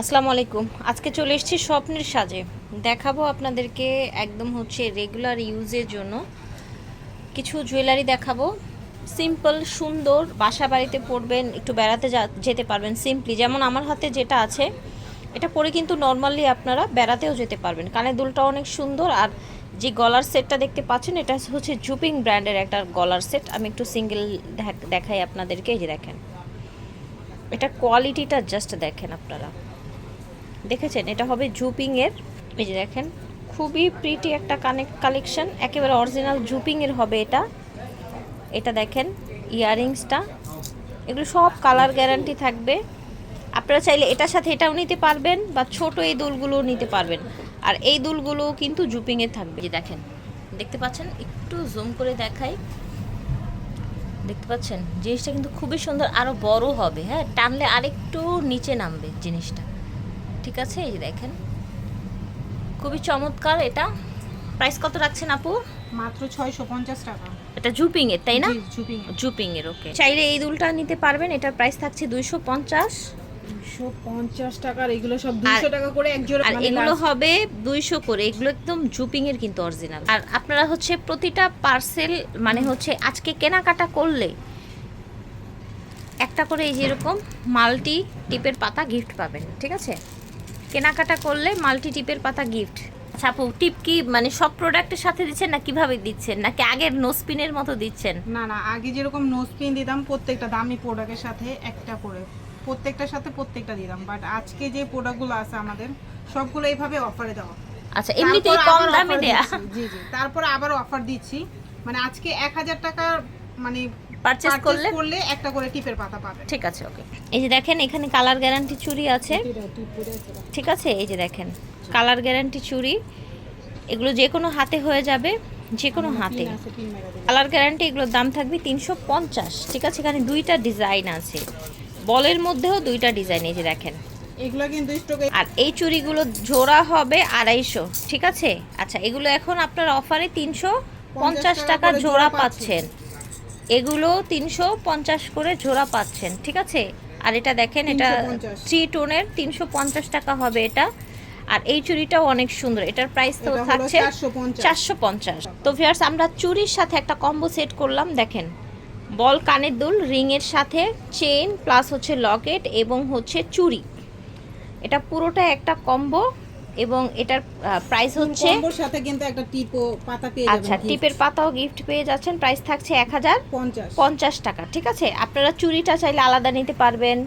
আসসালামু আলাইকুম। আজকে চলে এসেছি স্বপ্নের সাজে। দেখাবো আপনাদেরকে একদম হচ্ছে রেগুলার ইউজের জন্য। কিছু জুয়েলারি দেখাবো। সিম্পল সুন্দর বাসা বাড়িতে পরবেন, একটু বেড়াতে যেতে পারবেন সিম্পলি যেমন আমার হাতে যেটা আছে, এটা পরে কিন্তু নর্মালি আপনারা বেড়াতেও যেতে পারবেন। কানের দুলটা অনেক সুন্দর আর যে গলার সেটটা দেখতে পাচ্ছেন, এটা হচ্ছে জুপিং ব্র্যান্ডের একটা গলার সেট আমি একটু সিঙ্গেল দেখাই আপনাদেরকে, এই যে দেখেন। এটা কোয়ালিটিটা জাস্ট দেখেন আপনারা। দেখেছেন? এটা হবে জুপিং এর এই যে দেখেন, খুবই প্রিটি একটা কানেক্ট কালেকশন একেবারে অরিজিনাল জুপিং এর হবে এটা। এটা দেখেন ইয়াররিংসটা এগুলো সব কালার গ্যারান্টি থাকবে। আপনারা চাইলে এটার সাথে এটাও নিতে পারবেন বা ছোট এই দুলগুলোও নিতে পারবেন। আর এই দুলগুলো কিন্তু জুপিং এ থাকবে যে দেখেন, দেখতে পাচ্ছেন? একটু জুম করে দেখাই। দেখতে পাচ্ছেন? জিনিসটা কিন্তু খুবই সুন্দর, আরও বড় হবে হ্যাঁ? টানলে আরেকটু নিচে নামবে জিনিসটা। ঠিক আছে? এই যে দেখেন। খুবই চমৎকার এটা। প্রাইস কত রাখছেন আপু? মাত্র ছয়শো পঞ্চাশ টাকা। এটা জুপিং এর তাই না? জুপিং জুপিং এর ওকে চাইলে এই দুলটা নিতে পারবেন এটার প্রাইস থাকছে দুইশো পঞ্চাশ। টাকার এগুলো সব টাকা করে এক জোড়া আর মানে এগুলো হবে দুইশো করে এগুলো একদম জুপিং এর কিন্তু অরিজিনাল আর আপনারা হচ্ছে প্রতিটা পার্সেল মানে হচ্ছে আজকে কেনাকাটা করলে একটা করে এই যেরকম মাল্টি টিপের পাতা গিফট পাবেন ঠিক আছে? কেনাকাটা করলে মাল্টি টিপের পাতা গিফট আপু টিপ কি মানে সব প্রোডাক্টের সাথে দিচ্ছেন না কীভাবে দিচ্ছেন? নাকি আগের নোসপিনের মতো দিচ্ছেন? না না আগে যেরকম নোজ পিন দিতাম প্রত্যেকটা দামি প্রোডাক্টের সাথে একটা করে। প্রত্যেকটার সাথে প্রত্যেকটা দিতাম বাট আজকে যে প্রোডাক্টগুলো আছে আমাদের সবগুলো এইভাবে অফারে দেওয়া। আচ্ছা এমনিতেই কম দামে দেয়া। জি জি তারপর আবার অফার দিচ্ছি। মানে আজকে এক হাজার টাকা মানে পারচেজ করলে করলে একটা করে টিপের পাতা পাবে। ঠিক আছে ওকে এই যে দেখেন এখানে কালার গ্যারান্টি চুড়ি আছে। ঠিক আছে এই যে দেখেন কালার গ্যারান্টি চুড়ি এগুলো যে কোনো হাতে হয়ে যাবে যে কোনো হাতে। কালার গ্যারান্টি এগুলোর দাম থাকবে তিনশো পঞ্চাশ। ঠিক আছে এখানে দুইটা ডিজাইন আছে। বলের মধ্যেও দুইটা ডিজাইন এই যে দেখেন। এগুলো কিন্তু আর এই চুড়িগুলো জোড়া হবে আড়াইশো। ঠিক আছে? আচ্ছা এগুলো এখন আপনার অফারে তিনশো পঞ্চাশ টাকা জোড়া পাচ্ছেন। এগুলো তিনশো পঞ্চাশ করে জোড়া পাচ্ছেন ঠিক আছে? আর এটা দেখেন এটা থ্রি টোনের তিনশো পঞ্চাশ টাকা হবে এটা। আর এই চুড়িটাও অনেক সুন্দর এটার প্রাইস তো থাকছে চারশো পঞ্চাশ। তো ভিয়ার্স আমরা চুরির সাথে একটা কম্বো সেট করলাম দেখেন। বল কানের দুল রিংয়ের সাথে চেন প্লাস হচ্ছে লকেট এবং হচ্ছে চুড়ি। এটা পুরোটা একটা কম্বো এবং এটার প্রাইস হচ্ছে কম্বোর সাথে কিন্তু একটা টিপও পাতা পেয়ে আচ্ছা টিপের পাতাও গিফট পেয়ে যাচ্ছেন প্রাইস থাকছে এক হাজার পঞ্চাশ। টাকা ঠিক আছে? আপনারা চুরিটা চাইলে আলাদা নিতে পারবেন।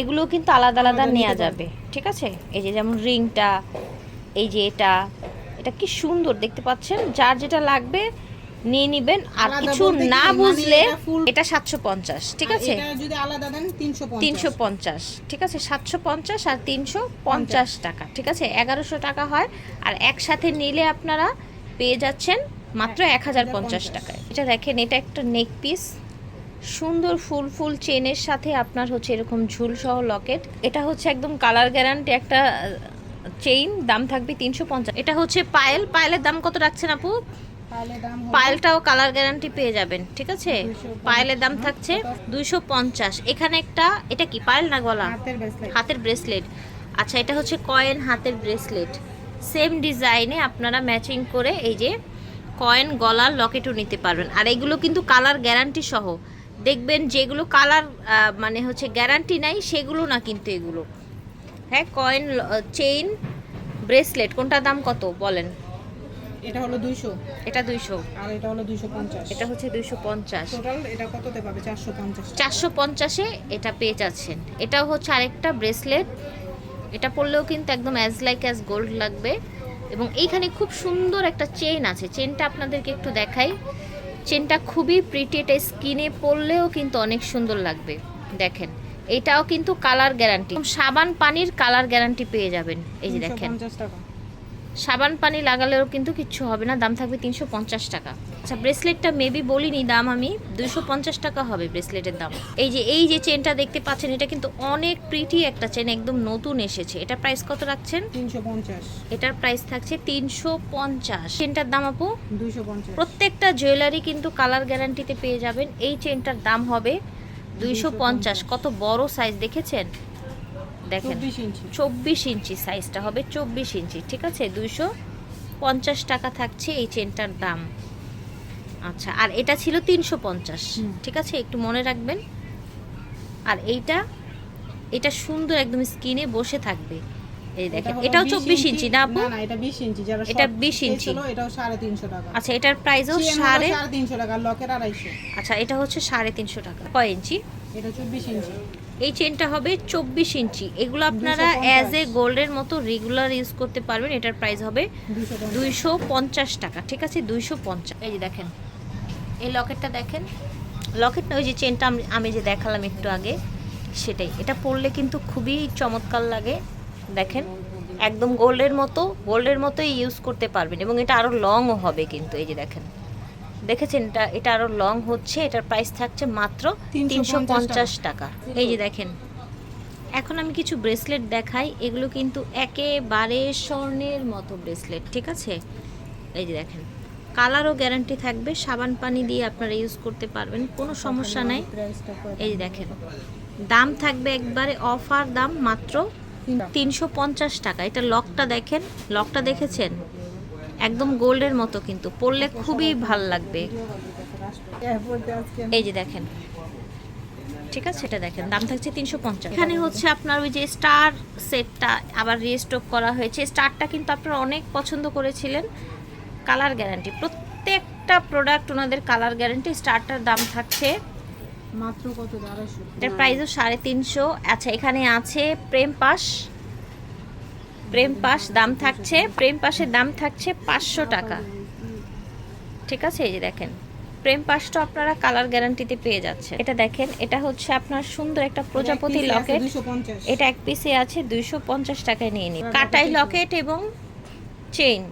এগুলো কিন্তু আলাদা আলাদা আলাদা নেওয়া যাবে ঠিক আছে? এই যে যেমন রিংটা এই যে এটা এটা কি সুন্দর দেখতে পাচ্ছেন? যার যেটা লাগবে নিয়ে নিবেন। আর কিছু না মানে বুঝলে এটা সাতশো পঞ্চাশ ঠিক আছে? তিনশো পঞ্চাশ। ঠিক আছে? সাতশো পঞ্চাশ আর তিনশো পঞ্চাশ টাকা ঠিক আছে? এগারোশো টাকা হয়। আর একসাথে নিলে আপনারা পেয়ে যাচ্ছেন মাত্র এক হাজার পঞ্চাশ টাকায়। এটা দেখেন এটা একটা নেক পিস সুন্দর ফুল ফুল চেনের সাথে আপনার হচ্ছে এরকম ঝুল সহ লকেট। এটা হচ্ছে একদম কালার গ্যারান্টি একটা চেইন দাম থাকবে তিনশো পঞ্চাশ। এটা হচ্ছে পায়েল পায়েলের দাম কত রাখছেন আপু? পায়েলটাও কালার গ্যারান্টি পেয়ে যাবেন ঠিক আছে? পায়েলের দাম থাকছে দুইশো পঞ্চাশ। এখানে একটা এটা কি পায়েল না গলা? হাতের ব্রেসলেট হাতের ব্রেসলেট আচ্ছা এটা হচ্ছে কয়েন হাতের ব্রেসলেট সেম ডিজাইনে আপনারা ম্যাচিং করে এই যে কয়েন গলার লকেটও নিতে পারবেন। আর এগুলো কিন্তু কালার গ্যারান্টি সহ। দেখবেন যেগুলো কালার মানে হচ্ছে গ্যারান্টি নাই সেগুলো না কিন্তু এগুলো। হ্যাঁ কয়েন চেইন ব্রেসলেট কোনটার দাম কত বলেন? এটা হলো দুইশো। এটা দুইশো। আর এটা হলো দুইশো পঞ্চাশ। এটা হচ্ছে দুইশো পঞ্চাশ। টোটাল এটা কততে পাবে? চারশো পঞ্চাশ। চারশো পঞ্চাশে এটা পেয়ে যাচ্ছেন। এটাও হচ্ছে আরেকটা ব্রেসলেট। এটা পরলেও কিন্তু একদম অ্যাজ লাইক অ্যাজ গোল্ড লাগবে। এবং এইখানে খুব সুন্দর একটা চেন আছে। চেনটা আপনাদেরকে একটু দেখাই। চেনটা খুবই প্রিটি এটা স্কিনে পরলেও কিন্তু অনেক সুন্দর লাগবে। দেখেন এটাও কিন্তু কালার গ্যারান্টি সাবান পানির কালার গ্যারান্টি পেয়ে যাবেন। এই যে দেখেন। টাকা। সাবান পানি লাগালেও কিন্তু কিচ্ছু হবে না দাম থাকবে তিনশো পঞ্চাশ টাকা। আচ্ছা ব্রেসলেটটা মেবি বলিনি দাম আমি দুশো পঞ্চাশ টাকা হবে ব্রেসলেটের দাম। এই যে এই যে চেনটা দেখতে পাচ্ছেন এটা কিন্তু অনেক প্রিটি একটা চেন একদম নতুন এসেছে। এটা প্রাইস কত রাখছেন? তিনশো পঞ্চাশ। এটার প্রাইস থাকছে তিনশো পঞ্চাশ। চেনটার দাম আপু? দুইশো পঞ্চাশ। প্রত্যেকটা জুয়েলারি কিন্তু কালার গ্যারান্টিতে পেয়ে যাবেন। এই চেনটার দাম হবে দুইশো পঞ্চাশ। কত বড় সাইজ দেখেছেন? দেখেন চব্বিশ ইঞ্চি। সাইজটা হবে চব্বিশ ইঞ্চি ঠিক আছে? দুইশো পঞ্চাশ টাকা থাকছে এই চেনটার দাম। আচ্ছা আর এটা ছিল তিনশো পঞ্চাশ ঠিক আছে? একটু মনে রাখবেন। আর এইটা এটা সুন্দর একদম স্কিনে বসে থাকবে। এই দেখেন এটাও চব্বিশ ইঞ্চি। না আপু? এটা বিশ ইঞ্চি। যারা এটা short 20 ইঞ্চি। এটাও সাড়ে তিনশো টাকা। আচ্ছা এটার প্রাইসও সাড়ে তিনশো টাকা লকের আড়াইশো। আচ্ছা এটা হচ্ছে সাড়ে তিনশো টাকা। কয় ইঞ্চি? এটা চব্বিশ ইঞ্চি। এই চেনটা হবে চব্বিশ ইঞ্চি। এগুলো আপনারা অ্যাজ এ গোল্ডের মতো রেগুলার ইউজ করতে পারবেন। এটার প্রাইস হবে দুইশো পঞ্চাশ। টাকা ঠিক আছে? দুইশো পঞ্চাশ। এই যে দেখেন এই লকেটটা দেখেন। লকেট না ওই যে চেনটা আমি- আমি যে দেখালাম একটু আগে সেটাই। এটা পরলে কিন্তু খুবই চমৎকার লাগে। দেখেন একদম গোল্ডের মতো গোল্ডের মতোই ইউজ করতে পারবেন। এবং এটা আরও লংও হবে কিন্তু এই যে দেখেন। দেখেছেন এটা এটা আরও লং হচ্ছে এটার প্রাইস থাকছে মাত্র 350 তিনশো পঞ্চাশ টাকা। এই যে দেখেন এখন আমি কিছু ব্রেসলেট দেখাই এগুলো কিন্তু একেবারে স্বর্ণের মতো ব্রেসলেট ঠিক আছে? এই যে দেখেন কালারও গ্যারান্টি থাকবে সাবান পানি দিয়ে আপনারা ইউজ করতে পারবেন কোনো সমস্যা নাই। এই যে দেখেন দাম থাকবে একবারে অফার দাম মাত্র। তিনশো। পঞ্চাশ টাকা। এটা লকটা দেখেন লকটা দেখেছেন? একদম গোল্ডের মতো কিন্তু পরলে খুবই ভালো লাগবে। এই যে দেখেন। ঠিক আছে এটা দেখেন দাম থাকছে তিনশো পঞ্চাশ। এখানে হচ্ছে আপনার ওই যে স্টার সেটটা আবার রিস্টক করা হয়েছে। স্টারটা কিন্তু আপনারা অনেক পছন্দ করেছিলেন কালার গ্যারান্টি। প্রত্যেকটা প্রোডাক্ট ওনাদের কালার গ্যারান্টি স্টারটার দাম থাকছে মাত্র কত? আড়াইশো। এটার প্রাইসও সাড়ে তিনশো। আচ্ছা এখানে আছে প্রেম পাস প্রেম পাস দাম থাকছে প্রেম পাসের দাম থাকছে পাঁচশো টাকা। ঠিক আছে এই যে দেখেন। প্রেম পাসটা আপনারা কালার গ্যারান্টিতে পেয়ে যাচ্ছে এটা দেখেন এটা হচ্ছে আপনার সুন্দর একটা প্রজাপতি লকেট। এটা এক পিসে আছে দুইশো পঞ্চাশ টাকায় নিয়ে নিন। কাটাই লকেট এবং চেইন।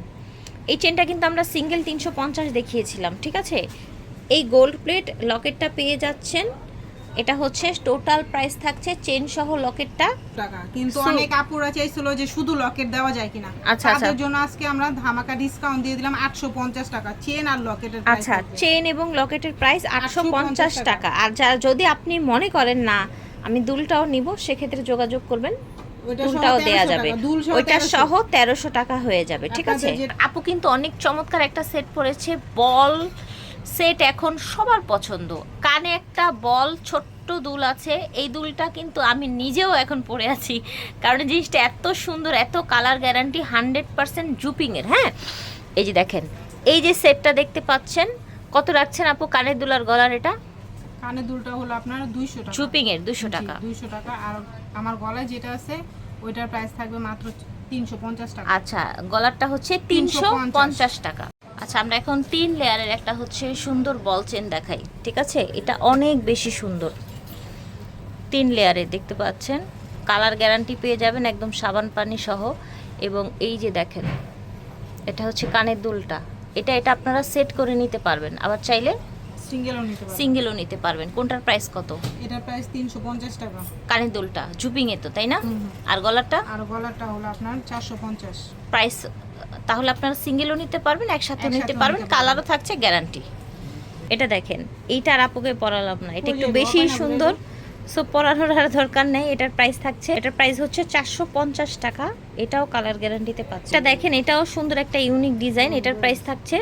এই চেনটা কিন্তু আমরা সিঙ্গেল তিনশো পঞ্চাশ দেখিয়েছিলাম ঠিক আছে? এই গোল্ড প্লেট লকেটটা পেয়ে যাচ্ছেন এটা হচ্ছে টোটাল প্রাইস থাকছে চেন সহ লকেটটা টাকা। কিন্তু অনেক আপুরা চাইছিল যে শুধু লকেট দেওয়া যায় কিনা। আচ্ছা, আচ্ছা। তাদের জন্য আজকে আমরা ধামাকা ডিসকাউন্ট দিয়ে দিলাম আটশো পঞ্চাশ টাকা। চেন আর লকেটের আচ্ছা চেন এবং লকেটের প্রাইস আটশো 850 পঞ্চাশ টাকা। আর যা যদি আপনি মনে করেন না আমি দুলটাও নিব সেক্ষেত্রে যোগাযোগ করবেন। দুলটাও দেয়া যাবে। ওইটা 1300 সহ তেরোশো টাকা হয়ে যাবে ঠিক আছে? আপু কিন্তু অনেক চমৎকার একটা সেট পরেছে বল সেট এখন সবার পছন্দ। কানে একটা বল ছোট্ট দুল আছে। এই দুলটা কিন্তু আমি নিজেও এখন পরে আছি। কারণ জিনিসটা এত সুন্দর এত কালার গ্যারান্টি হান্ড্রেড পার্সেন্ট জুপিংয়ের হ্যাঁ? এই যে দেখেন এই যে সেটটা দেখতে পাচ্ছেন কত রাখছেন আপু কানের দুলার গলার এটা? কানের দুলটা হলো আপনার দুইশো টাকা। জুপিংয়ের দুশো টাকা। দুইশো টাকা। আর আমার গলায় যেটা আছে ওইটার প্রাইস থাকবে মাত্র তিনশো পঞ্চাশ টাকা। আচ্ছা গলারটা হচ্ছে তিনশো পঞ্চাশ টাকা। আচ্ছা আমরা এখন তিন লেয়ারের একটা হচ্ছে সুন্দর বল চেন দেখাই ঠিক আছে? এটা অনেক বেশি সুন্দর। তিন লেয়ারে দেখতে পাচ্ছেন কালার গ্যারান্টি পেয়ে যাবেন একদম সাবান পানি সহ। এবং এই যে দেখেন এটা হচ্ছে কানের দুলটা। এটা এটা আপনারা সেট করে নিতে পারবেন আবার চাইলে সিঙ্গেলও নিতে পারবেন। সিঙ্গেলও নিতে পারবেন। কোনটার প্রাইস কত? এটার প্রাইস তিনশো পঞ্চাশ টাকা। কানের দুলটা জুপিংয়ে তো তাই না। আর গলারটা আর গলাটা হলো আপনার চারশো পঞ্চাশ। প্রাইস তাহলে আপনারা সিঙ্গেলও নিতে পারবেন একসাথে নিতে পারবেন কালারও থাকছে গ্যারান্টি এটা দেখেন এইটা আর আপুকে পরালাম না এটা একটু বেশি সুন্দর। সো পরানোর আর দরকার নেই এটার প্রাইস থাকছে এটার প্রাইস হচ্ছে চারশো পঞ্চাশ টাকা এটাও কালার গ্যারান্টিতে পাচ্ছে এটা দেখেন এটাও সুন্দর একটা ইউনিক ডিজাইন এটার প্রাইস থাকছে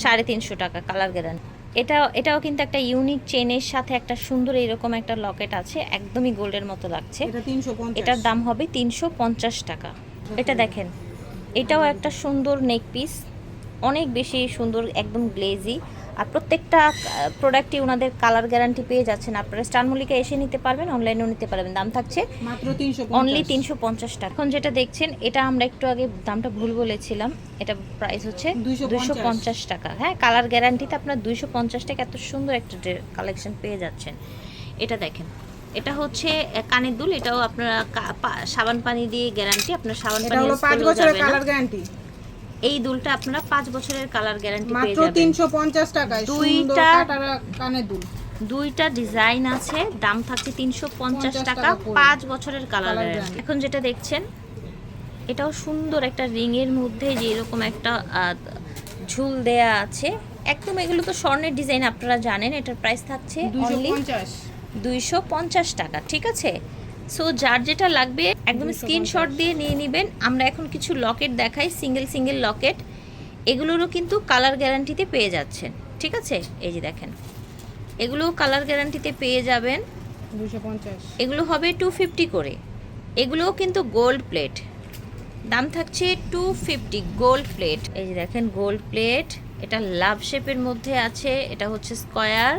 সাড়ে তিনশো টাকা কালার গ্যারান্টি এটা এটাও কিন্তু একটা ইউনিক চেনের সাথে একটা সুন্দর এরকম একটা লকেট আছে একদমই গোল্ডের মতো লাগছে। এটার দাম হবে তিনশো পঞ্চাশ টাকা। এটা দেখেন এটাও একটা সুন্দর নেক পিস অনেক বেশি সুন্দর একদম গ্লেজি আর প্রত্যেকটা প্রোডাক্টই ওনাদের কালার গ্যারান্টি পেয়ে যাচ্ছেন আপনারা। স্টার মল্লিকা এসে নিতে পারবেন অনলাইনেও নিতে পারবেন। দাম থাকছে মাত্র তিনশো অনলি তিনশো পঞ্চাশ টাকা। এখন যেটা দেখছেন এটা আমরা একটু আগে দামটা ভুল বলেছিলাম। এটা প্রাইস হচ্ছে 250 দুইশো পঞ্চাশ টাকা। হ্যাঁ কালার গ্যারান্টিতে আপনার দুইশো পঞ্চাশ টাকা এত সুন্দর একটা কালেকশন পেয়ে যাচ্ছেন। এটা দেখেন। এটা হচ্ছে কানের দুল এটাও আপনারা সাবান পানি দিয়ে গ্যারান্টি আপনার সাবান এটা পানি হলো use পাঁচ করলেও বছরের কালার গ্যারান্টি এই দুলটা আপনারা পাঁচ বছরের কালার গ্যারান্টি পেয়ে যাবেন। তিনশো পঞ্চাশ টাকায় দুইটা- কানের দুল। দুইটা ডিজাইন আছে দাম থাকছে তিনশো পঞ্চাশ টাকা টাকা করে। পাঁচ বছরের কালার গ্যারান্টি এখন যেটা দেখছেন এটাও সুন্দর একটা রিং এর মধ্যে যে এরকম একটা ঝুল দেয়া আছে। একদম এগুলো তো স্বর্ণের ডিজাইন আপনারা জানেন এটার প্রাইস থাকছে অনলি পঞ্চাশ। দুইশো পঞ্চাশ টাকা ঠিক আছে? সো যার যেটা লাগবে একদম স্ক্রিনশট দিয়ে নিয়ে নেবেন। আমরা এখন কিছু লকেট দেখাই সিঙ্গেল সিঙ্গেল লকেট। এগুলোরও কিন্তু কালার গ্যারান্টিতে পেয়ে যাচ্ছেন ঠিক আছে? এই যে দেখেন এগুলোও কালার গ্যারান্টিতে পেয়ে যাবেন। এগুলো হবে টু ফিফটি করে। এগুলোও কিন্তু গোল্ড প্লেট দাম থাকছে টু ফিফটি গোল্ড প্লেট এই যে দেখেন গোল্ড প্লেট এটা লাভ শেপের মধ্যে আছে এটা হচ্ছে স্কয়ার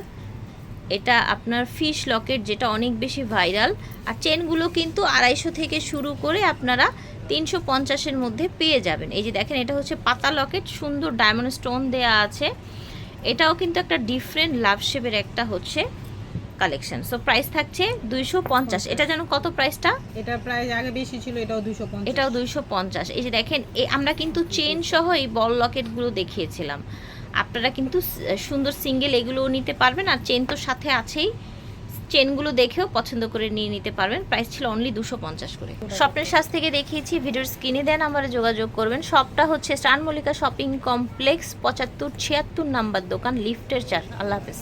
এটা আপনার ফিশ লকেট যেটা অনেক বেশি ভাইরাল আর চেনগুলো কিন্তু আড়াইশো থেকে শুরু করে আপনারা তিনশো পঞ্চাশের মধ্যে পেয়ে যাবেন। এই যে দেখেন এটা হচ্ছে পাতা লকেট সুন্দর ডায়মন্ড স্টোন দেয়া আছে। এটাও কিন্তু একটা ডিফারেন্ট লাভ শেপের একটা হচ্ছে কালেকশন সো প্রাইস থাকছে দুইশো পঞ্চাশ। এটা যেন কত প্রাইসটা এটা প্রাইস আগে বেশি ছিল এটাও দুশো এটাও দুইশো পঞ্চাশ। এই যে দেখেন আমরা কিন্তু চেন সহ এই বল লকেটগুলো দেখিয়েছিলাম। আপনারা কিন্তু সুন্দর সিঙ্গেল এগুলোও নিতে পারবেন আর চেন তো সাথে আছেই। চেনগুলো দেখেও পছন্দ করে নিয়ে নিতে পারবেন। প্রাইস ছিল অনলি দুশো পঞ্চাশ করে। স্বপ্নের সাজ থেকে দেখিয়েছি, ভিডিওর স্ক্রিনে দেন আমরা যোগাযোগ করবেন। সবটা হচ্ছে স্টান মল্লিকা শপিং কমপ্লেক্স, পঁচাত্তর ছিয়াত্তর নাম্বার দোকান, লিফটের চার। আল্লাহ হাফেজ।